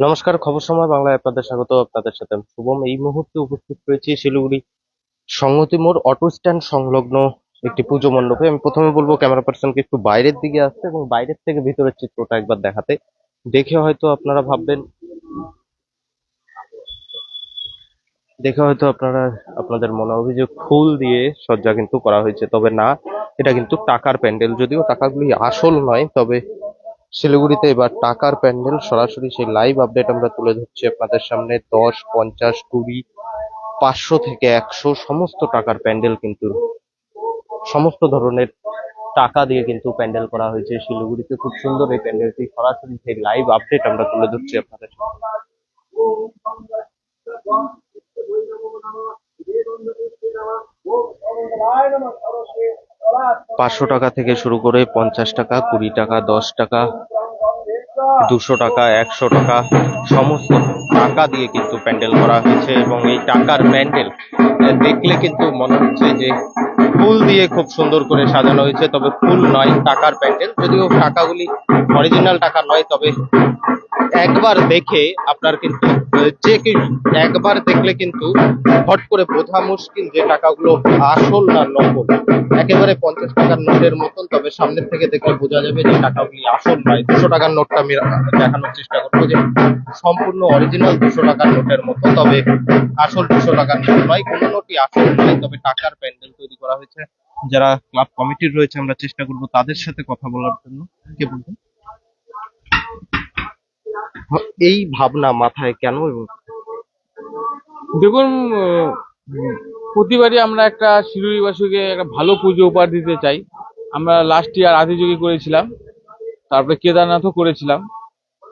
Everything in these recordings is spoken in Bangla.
নমস্কার, খবর সময় বাংলায় আপনাদের স্বাগত। আপনাদের সাথে আমি শুভম। এই মুহূর্তে উপস্থিত রয়েছি শিলিগুড়ি সংহতি মোড় অটো স্ট্যান্ড সংলগ্ন একটি পুজো মণ্ডপে। আমি প্রথমে বলব, ক্যামেরা পার্সনকে একটু বাইরের দিকে আসতে এবং বাইরের থেকে ভিতরের চিত্রটা একবার দেখাতে। দেখে হয়তো আপনারা ভাববেন, দেখে হয়তো আপনারা, আপনাদের মনে হবে যে ফুল দিয়ে সজ্জা কিন্তু করা হয়েছে। তবে না, এটা কিন্তু টাকার প্যান্ডেল। যদিও টাকাগুলি আসল নয়, তবে শিলিগুড়িতে এবার টাকার প্যান্ডেল। সরাসরি সেই লাইভ আপডেট আমরা তুলে ধরছি আপনাদের সামনে। দশ, পঞ্চাশ, কুড়ি, পাঁচশো থেকে একশো সমস্ত টাকার প্যান্ডেল কিন্তু, সমস্ত ধরনের টাকা দিয়ে কিন্তু প্যান্ডেল করা হয়েছে শিলিগুড়িতে। খুব সুন্দর এই প্যান্ডেলটি। সরাসরি সেই লাইভ আপডেট আমরা তুলে ধরছি আপনাদের সামনে। পাঁচশো টাকা থেকে শুরু করে পঞ্চাশ টাকা, কুড়ি টাকা, দশ টাকা, দুশো টাকা, একশো টাকা, সমস্ত টাকা দিয়ে কিন্তু প্যান্ডেল করা হয়েছে এবং এই টাকার প্যান্ডেল দেখলে কিন্তু মনে হচ্ছে যে ফুল দিয়ে খুব সুন্দর করে সাজানো হয়েছে, তবে ফুল নয়, টাকার প্যান্ডেল। যদিও টাকাগুলি অরিজিনাল টাকা নয়, তবে একবার দেখে আপনার কিন্তু, যে একবার দেখলে কিন্তু হট করে বোঝা মুশকিল যে টাকাগুলো আসল না নকল। একেবারে পঞ্চাশ টাকার নোটের মতন, তবে সামনের থেকে দেখলে বোঝা যাবে যে টাকাগুলি আসল নয়। দুশো টাকার নোটটা আমি দেখানোর চেষ্টা করব যে সম্পূর্ণ অরিজিনাল দুশো টাকার নোটের মতো, তবে আসল দুশো টাকার নোট নয়, কোনো নোটই আসল নয়, তবে টাকার প্যান্ডেল তৈরি করা হয়েছে। যারা ক্লাব কমিটির রয়েছে, আমরা চেষ্টা করব তাদের সাথে কথা বলার জন্য। কে বলবেন? এই ভাবনা মাথায় কেন এবং দেখুন প্রতিবারই আমরা একটা শিরুরিবাসীকে একটা ভালো পুজো উপহার দিতে চাই। আমরা লাস্ট ইয়ার আদিযোগী করেছিলাম, তারপরে কেদারনাথও করেছিলাম।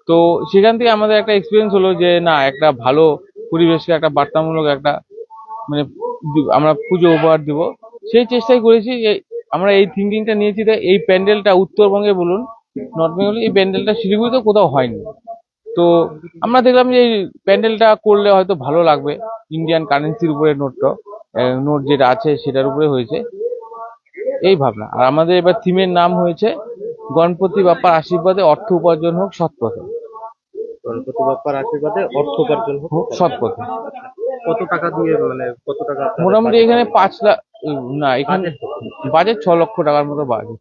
তো সেখান থেকে আমাদের একটা এক্সপিরিয়েন্স হলো যে, না, একটা ভালো পরিবেশকে একটা বার্তামূলক একটা মানে আমরা পুজো উপহার দিব। সেই চেষ্টাই করেছি যে, আমরা এই থিঙ্কিংটা নিয়েছি যে, এই প্যান্ডেলটা উত্তরবঙ্গে বলুন, নর্থ বেঙ্গলে, এই প্যান্ডেলটা শিলিগুড়িতে কোথাও হয়নি। তো আমরা দেখলাম যে এই প্যান্ডেলটা করলে হয়তো ভালো লাগবে। ইন্ডিয়ান কারেন্সির উপরে নোটটা নোট যেটা আছে সেটার উপরে হয়েছে। এই ভাবনা। আর আমাদের এবার থিমের নাম হয়েছে গণপতি বাপ্পার আশীর্বাদে অর্থ উপার্জন হোক সৎ পথে গণপতি বাপ্পার আশীর্বাদে অর্থ উপার্জন হোক হোক সৎ পথে কত টাকা দিয়ে মানে কত টাকা মোটামুটি এখানে পাঁচ লাখ না এখানে বাজেট ছ লক্ষ টাকার মতো বাজেট।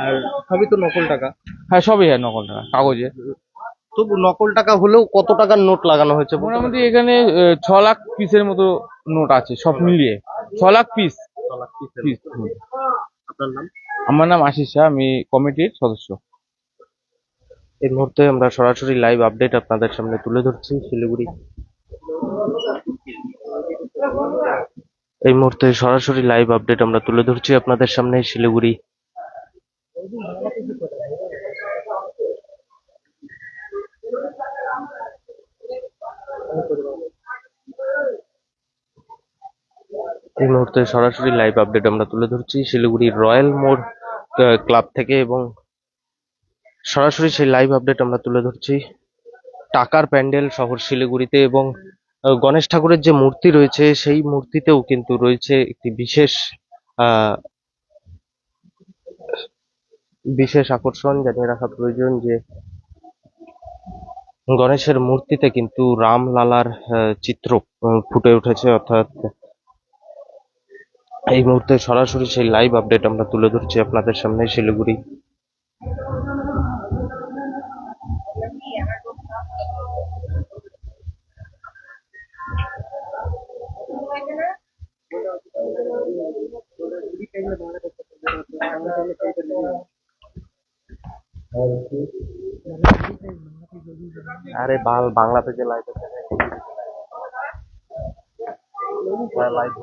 আর সবই তো নকল টাকা? হ্যাঁ সবই হ্যাঁ নকল টাকা কাগজে। তবু নকল টাকা হলেও কত টাকার নোট লাগানো হয়েছে মোটামুটি এখানে ছ লাখ পিসের মতো নোট আছে সব মিলিয়ে। ছ লাখ পিস। পিস আপনার নাম? আমার নাম আশিস শাহ আমি কমিটির সদস্য। এই মুহূর্তে আমরা সরাসরি লাইভ আপডেট আপনাদের সামনে তুলে ধরছি শিলিগুড়ি। এই মুহূর্তে সরাসরি লাইভ আপডেট আমরা তুলে ধরছি আপনাদের সামনে শিলিগুড়ি। এই মুহূর্তে সরাসরি লাইভ আপডেট আমরা তুলে ধরছি শিলিগুড়ির রয়্যাল মোড় ক্লাব থেকে এবং সরাসরি সেই লাইভ আপডেট আমরা তুলে ধরছি টাকার প্যান্ডেল শহর শিলিগুড়িতে এবং গণেশ ঠাকুরের যে মূর্তি রয়েছে সেই মূর্তিতেও কিন্তু রয়েছে একটি বিশেষ বিশেষ আকর্ষণ জানিয়ে রাখা প্রয়োজন যে গণেশের মূর্তিতে কিন্তু রামলালার চিত্র ফুটে উঠেছে অর্থাৎ এই মুহূর্তে সরাসরি সেই লাইভ আপডেট আমরা তুলে ধরছি আপনাদের সামনে শিলিগুড়ি। আরে বাল বাংলা থেকে লাইভ লাইভ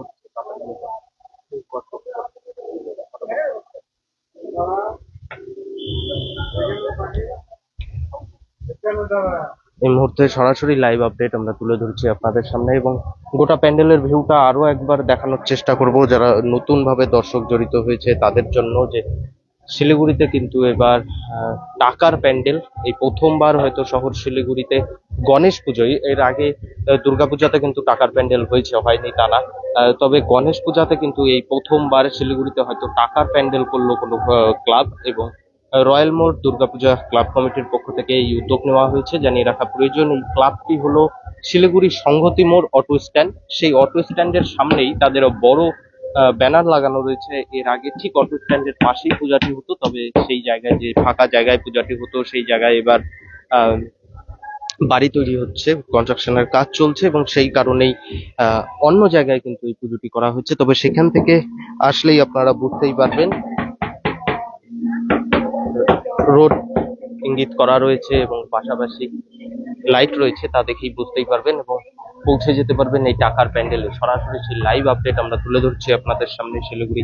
এই মুহূর্তে সরাসরি লাইভ আপডেট আমরা তুলে ধরছি আপনাদের সামনে এবং গোটা প্যান্ডেলের ভিউটা আরও একবার দেখানোর চেষ্টা করব। যারা নতুন ভাবে দর্শক জড়িত হয়েছে, তাদের জন্য যে শিলিগুড়িতে কিন্তু এবার টাকার প্যান্ডেল। এই প্রথমবার হয়তো শহর শিলিগুড়িতে গণেশ পুজোয় এর আগে দুর্গাপূজাতে কিন্তু টাকার প্যান্ডেল হয়েছে, হয়নি তা না। তবে গণেশ পূজাতে কিন্তু এই প্রথমবার শিলিগুড়িতে হয়তো টাকার প্যান্ডেল করল কোনো ক্লাব এবং রয়্যাল মোড় দুর্গাপূজা ক্লাব কমিটির পক্ষ থেকে এই উদ্যোগ নেওয়া হয়েছে। জানিয়ে রাখা প্রয়োজন, এই ক্লাবটি হলো শিলিগুড়ি সংহতি মোড় অটো স্ট্যান্ড। সেই অটো স্ট্যান্ডের সামনেই তাদের বড় ব্যানার লাগানো রয়েছে। এর আগে ঠিক অটো স্ট্যান্ডের পাশেই পূজাটি হতো, তবে সেই জায়গায় যে ফাঁকা জায়গায় পূজাটি হতো, সেই জায়গায় এবার বাড়ি তৈরি হচ্ছে, কনস্ট্রাকশনের কাজ চলছে এবং সেই কারণেই অন্য জায়গায় কিন্তু এই পুজোটি করা হচ্ছে। তবে সেখান থেকে আসলেই আপনারা বুঝতেই পারবেন রোড ইঙ্গিত করা রয়েছে এবং পাশাপাশি লাইট রয়েছে, তা দেখেই বুঝতেই পারবেন এবং পৌঁছে যেতে পারবেন এই টাকার প্যান্ডেলে। সরাসরি সেই লাইভ আপডেট আমরা তুলে ধরছি আপনাদের সামনে শিলিগুড়ি।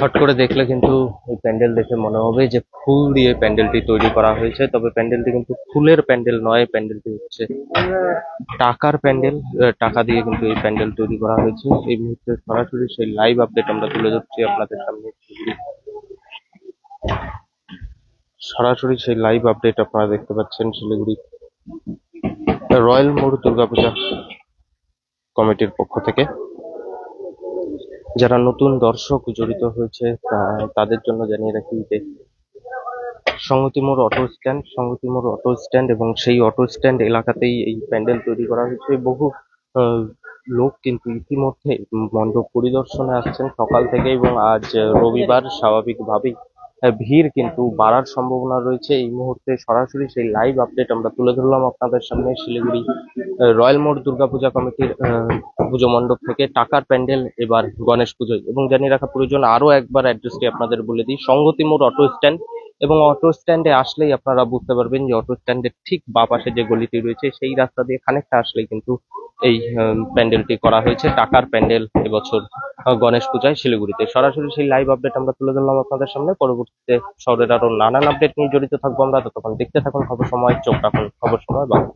হট করে দেখলে কিন্তু এই প্যান্ডেল দেখে মনে হবে যে ফুল দিয়ে প্যান্ডেলটি তৈরি করা হয়েছে। তবে প্যান্ডেলটি কিন্তু ফুলের প্যান্ডেল নয়, প্যান্ডেলটি হচ্ছে টাকার প্যান্ডেল। টাকা দিয়ে কিন্তু এই প্যান্ডেল তৈরি করা হয়েছে। এই মুহূর্তে সরাসরি সেই লাইভ আপডেট আমরা তুলে ধরছি আপনাদের সামনে। সরাসরি সেই লাইভ আপডেট আপনারা দেখতে পাচ্ছেন শিলিগুড়ি রয়্যাল মোড় দুর্গাপূজা কমিটির পক্ষ থেকে। যারা নতুন দর্শক জড়িত হয়েছে তাদের জন্য জানিয়ে রাখি যে সংহতি মোড় অটো স্ট্যান্ড, সংহতি মোড় অটো স্ট্যান্ড এবং সেই অটো স্ট্যান্ড এলাকাতেই এই প্যান্ডেল তৈরি করা হয়েছে। বহু লোক কিন্তু ইতিমধ্যে মণ্ডপ পরিদর্শনে আসছেন সকাল থেকে এবং আজ রবিবার স্বাভাবিকভাবেই ভিড় কিন্তু বাড়ার সম্ভাবনা রয়েছে। এই মুহূর্তে সরাসরি সেই লাইভ আপডেট আমরা তুলে ধরলাম আপনাদের সামনে শিলিগুড়ি রয়্যাল মোড় দুর্গাপূজা কমিটির পুজো মণ্ডপ থেকে টাকার প্যান্ডেল, এবার গণেশ পুজোয় এবং জানিয়ে রাখা প্রয়োজন আরও একবার অ্যাড্রেসটি আপনাদের বলে দিই সংগতি মোড় অটো স্ট্যান্ড। এবং অটো স্ট্যান্ডে আসলেই আপনারা বুঝতে পারবেন যে অটো স্ট্যান্ডের ঠিক বা পাশে যে গলিটি রয়েছে, সেই রাস্তা দিয়ে খানিকটা আসলেই কিন্তু এই প্যান্ডেলটি করা হয়েছে। টাকার প্যান্ডেল এবছর গণেশ পূজায় শিলিগুড়িতে। সরাসরি সেই লাইভ আপডেট আমরা তুলে ধরলাম আপনাদের সামনে। পরবর্তীতে শহরের আরও নানান আপডেট নিয়ে জড়িত থাকব আমরা। ততক্ষণ দেখতে থাকুন, খবর সময়, চোখ রাখুন, খবর সময়, বাংলা।